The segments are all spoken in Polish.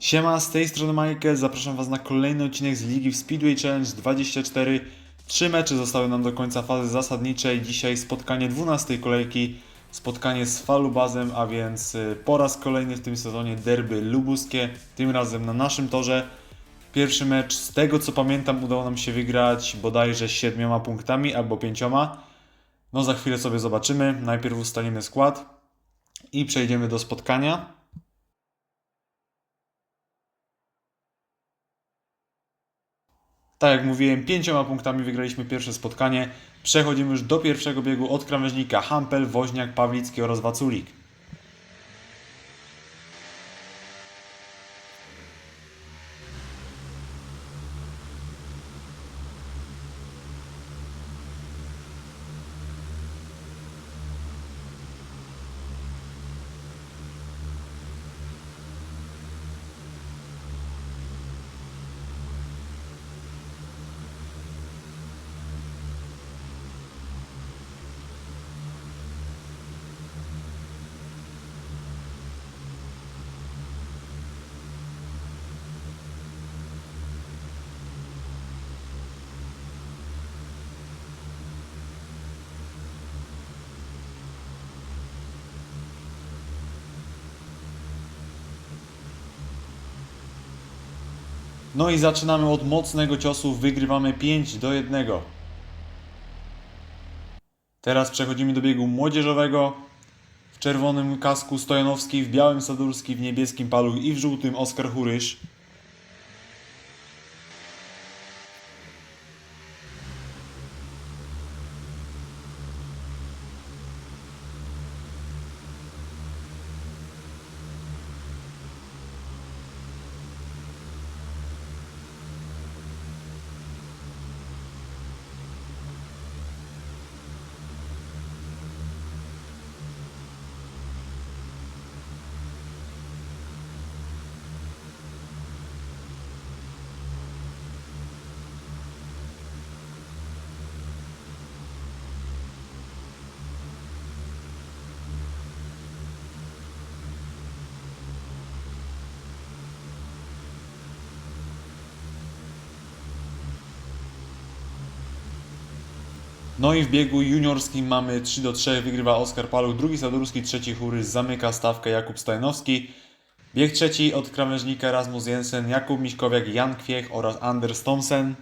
Siema, z tej strony Michael, zapraszam Was na kolejny odcinek z Ligi w Speedway Challenge 24. Trzy mecze zostały nam do końca fazy zasadniczej. Dzisiaj spotkanie 12 kolejki, spotkanie z Falubazem, a więc y, po raz kolejny w tym sezonie derby lubuskie, tym razem na naszym torze. Pierwszy mecz, z tego co pamiętam, udało nam się wygrać bodajże siedmioma punktami albo pięcioma. No za chwilę sobie zobaczymy. Najpierw ustalimy skład i przejdziemy do spotkania. Tak jak mówiłem, pięcioma punktami wygraliśmy pierwsze spotkanie. Przechodzimy już do pierwszego biegu od krawężnika Hampel, Woźniak, Pawlicki oraz Waculik. No i zaczynamy od mocnego ciosu, wygrywamy 5 do 1. Teraz przechodzimy do biegu młodzieżowego. W czerwonym kasku Stojanowski, w białym Sadurski, w niebieskim Paluch i w żółtym Oskar Hurysz. No i w biegu juniorskim mamy 3 do 3, wygrywa Oskar Paluch, drugi Sadurski, trzeci Hurysz, zamyka stawkę Jakub Stajnowski. Bieg trzeci od krawężnika Rasmus Jensen, Jakub Miśkowiak, Jan Kwiech oraz Anders Thomsen.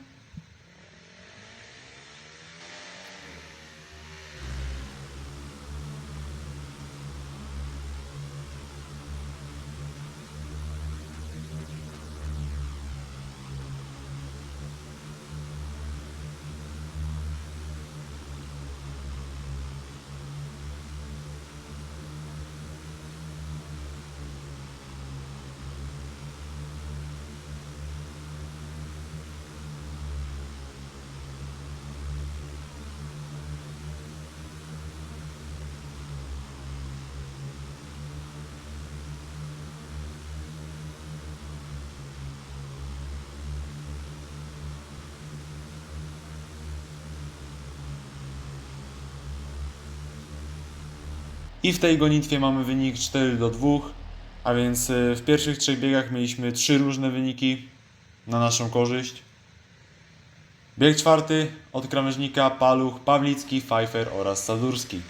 I w tej gonitwie mamy wynik 4 do 2, a więc y, w pierwszych trzech biegach mieliśmy trzy różne wyniki na naszą korzyść. Bieg czwarty od krawężnika Paluch, Pawlicki, Pfeiffer oraz Sadurski.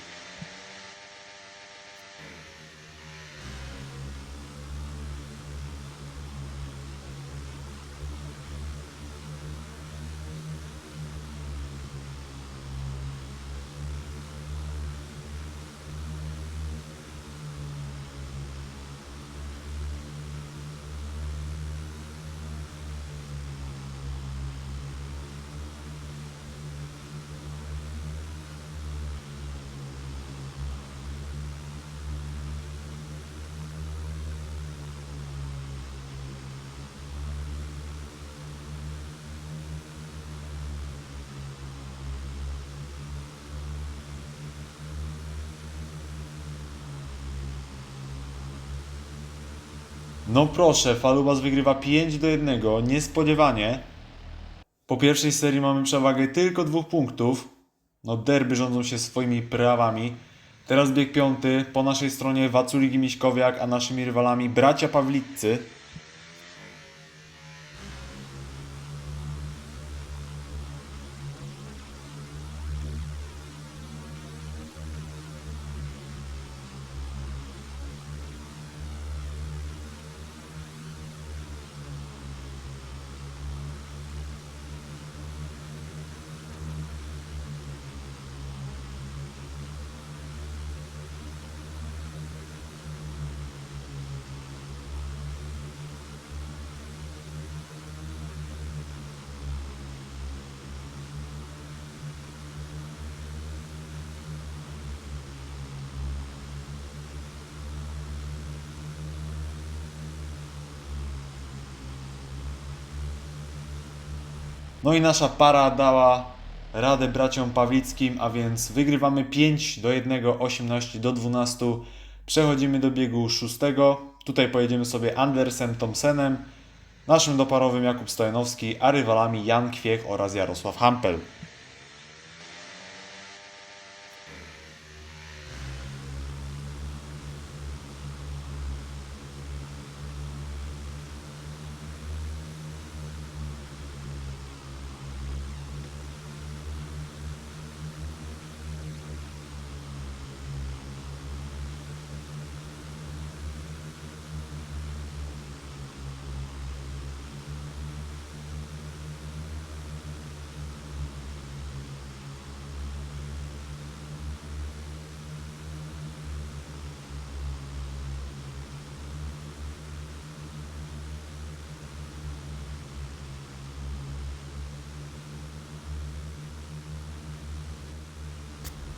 No proszę, Falubas wygrywa 5 do 1, niespodziewanie. Po pierwszej serii mamy przewagę tylko dwóch punktów. No derby rządzą się swoimi prawami. Teraz bieg piąty, po naszej stronie Waculik i Miśkowiak, a naszymi rywalami bracia Pawliccy. No i nasza para dała radę braciom Pawlickim, a więc wygrywamy 5 do 1, 18 do 12. Przechodzimy do biegu szóstego. Tutaj pojedziemy sobie Andersem Thompsonem, naszym doparowym Jakub Stojanowski, a rywalami Jan Kwiech oraz Jarosław Hampel.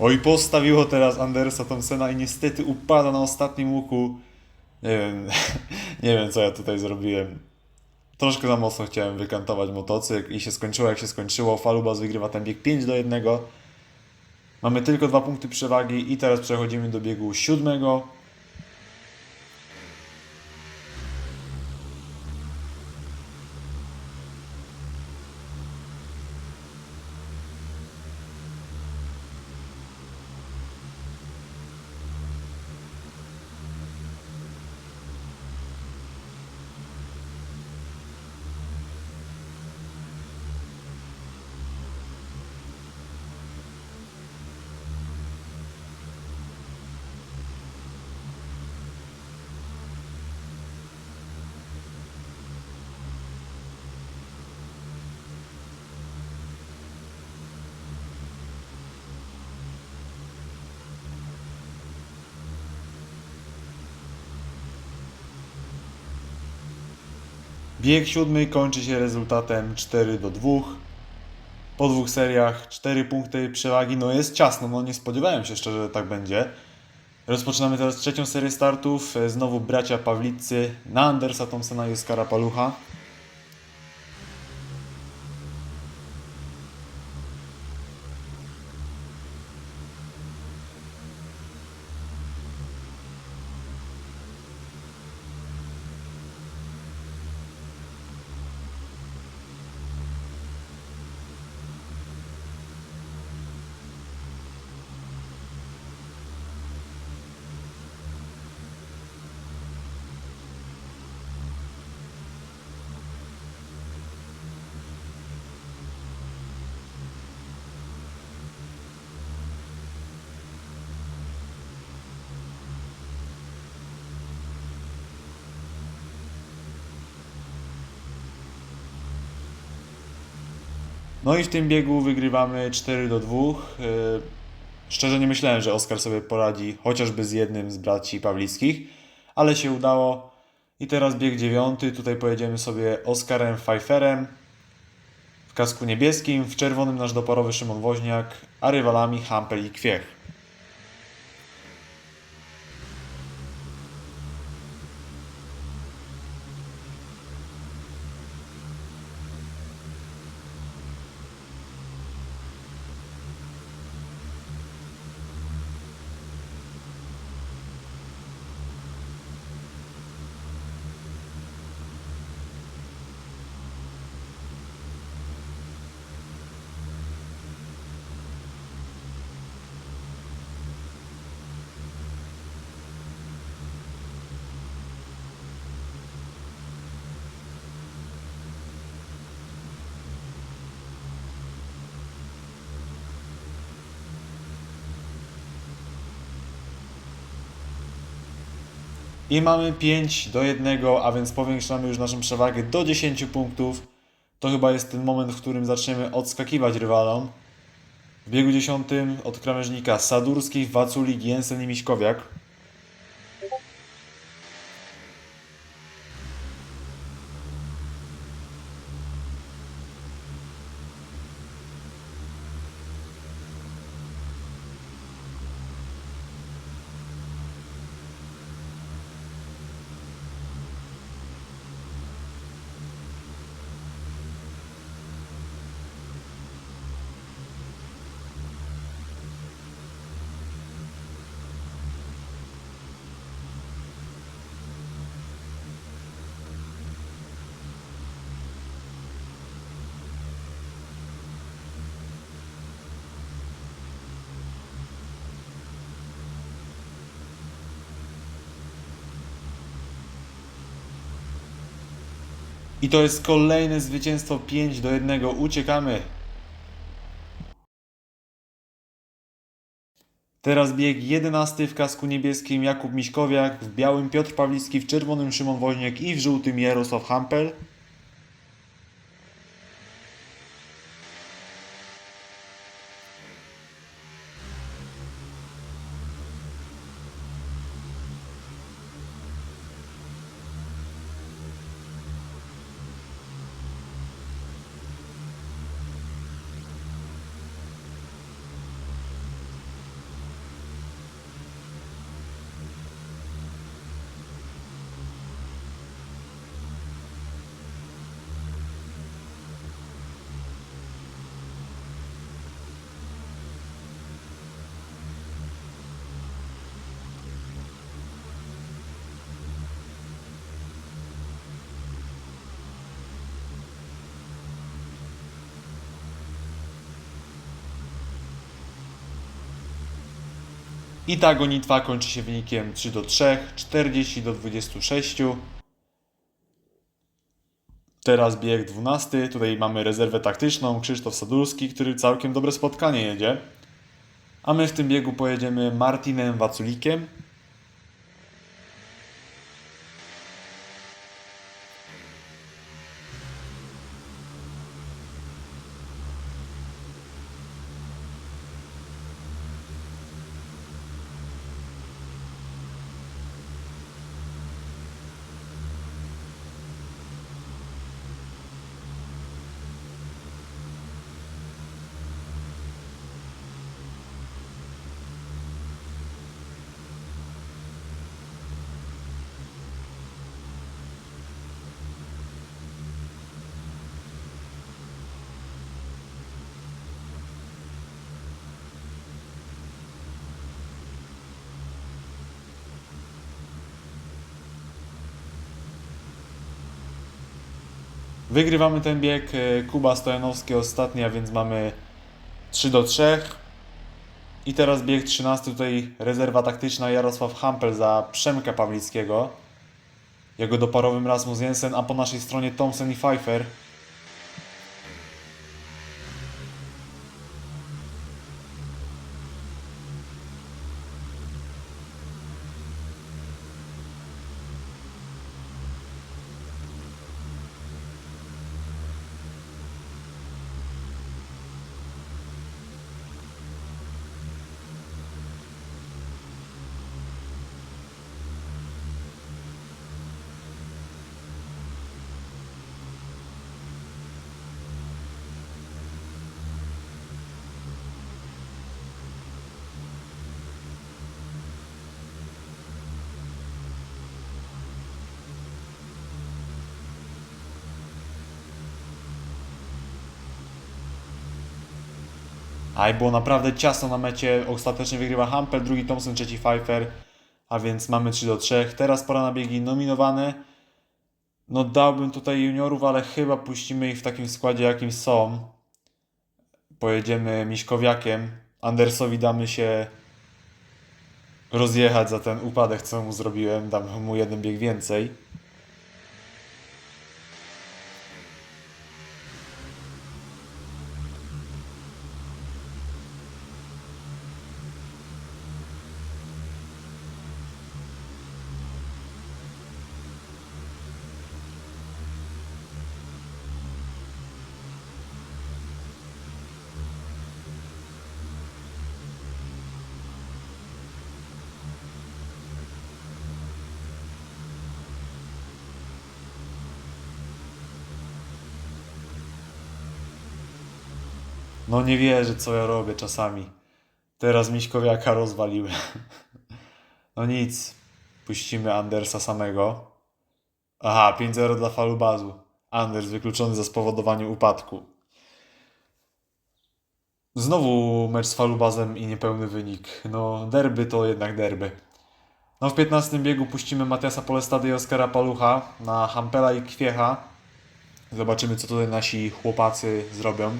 Oj, postawiło teraz Andersa Thompsona i niestety upada na ostatnim łuku. Nie wiem, nie wiem co ja tutaj zrobiłem. Troszkę za mocno chciałem wykantować motocykl i się skończyło jak się skończyło. Falubas wygrywa ten bieg 5 do 1. Mamy tylko dwa punkty przewagi i teraz przechodzimy do biegu siódmego. Bieg siódmy kończy się rezultatem 4 do 2. Po dwóch seriach 4 punkty przewagi. No jest ciasno, no nie spodziewałem się szczerze, że tak będzie. Rozpoczynamy teraz trzecią serię startów. Znowu bracia Pawlicy na Andersa Thompsona i Oskara Palucha. No i w tym biegu wygrywamy 4 do 2. Yy, Szczerze nie myślałem, że Oskar sobie poradzi chociażby z jednym z braci Pawlickich, ale się udało. I teraz bieg dziewiąty. Tutaj pojedziemy sobie Oskarem Pfeifferem w kasku niebieskim, w czerwonym nasz doporowy Szymon Woźniak, a rywalami Hampel i Kwiech. I mamy 5 do 1, a więc powiększamy już naszą przewagę do 10 punktów. To chyba jest ten moment, w którym zaczniemy odskakiwać rywalom. W biegu 10 od krawężnika Sadurskich, Waculik, Jensen i Miśkowiak. I to jest kolejne zwycięstwo 5 do 1. Uciekamy. Teraz bieg 11 w kasku niebieskim Jakub Miśkowiak, w białym Piotr Pawlicki, w czerwonym Szymon Woźniak i w żółtym Jarosław Hampel. I ta gonitwa kończy się wynikiem 3 do 3, 40 do 26. Teraz bieg 12. Tutaj mamy rezerwę taktyczną Krzysztof Sadulski, który całkiem dobre spotkanie jedzie. A my w tym biegu pojedziemy Martinem Waculikiem. Wygrywamy ten bieg. e, Kuba Stojanowski ostatni, a więc mamy 3 do 3. I teraz bieg 13. Tutaj rezerwa taktyczna Jarosław Hampel za Przemka Pawlickiego. Jego doparowym Rasmus Jensen, a po naszej stronie Thompson i Pfeiffer. Aj, było naprawdę ciasno na mecie. Ostatecznie wygrywa Hampel, drugi Thompson, trzeci Pfeiffer. A więc mamy 3 do 3. Teraz pora na biegi nominowane. No dałbym tutaj juniorów, ale chyba puścimy ich w takim składzie, jakim są. Pojedziemy Miśkowiakiem. Andersowi damy się rozjechać za ten upadek, co mu zrobiłem. Dam mu jeden bieg więcej. No nie wierzę, co ja robię czasami. Teraz Miśkowiaka rozwaliłem. No nic. Puścimy Andersa samego. Aha, 5-0 dla falubazu. Anders wykluczony za spowodowanie upadku. Znowu mecz z falubazem i niepełny wynik. No, derby to jednak derby. No, w 15 biegu puścimy Matiasa Polestady i Oskara Palucha na Hampela i Kwiecha. Zobaczymy, co tutaj nasi chłopacy zrobią.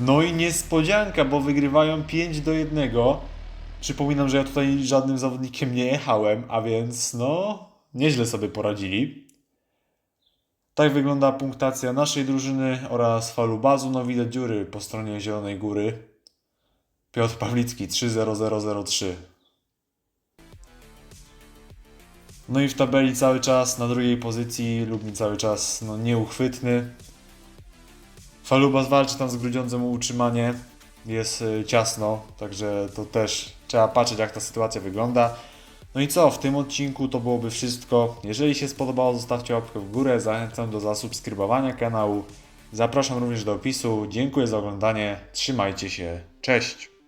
No i niespodzianka, bo wygrywają 5 do 1. Przypominam, że ja tutaj żadnym zawodnikiem nie jechałem, a więc no, nieźle sobie poradzili. Tak wygląda punktacja naszej drużyny oraz falubazu. No widać dziury po stronie Zielonej Góry. Piotr Pawlicki 30003. No i w tabeli cały czas na drugiej pozycji Lubin cały czas no, nieuchwytny. Falubas walczy tam z Grudziądzem o utrzymanie. Jest y, ciasno, także to też trzeba patrzeć jak ta sytuacja wygląda. No i co, w tym odcinku to byłoby wszystko. Jeżeli się spodobało, zostawcie łapkę w górę. Zachęcam do zasubskrybowania kanału. Zapraszam również do opisu. Dziękuję za oglądanie. Trzymajcie się. Cześć!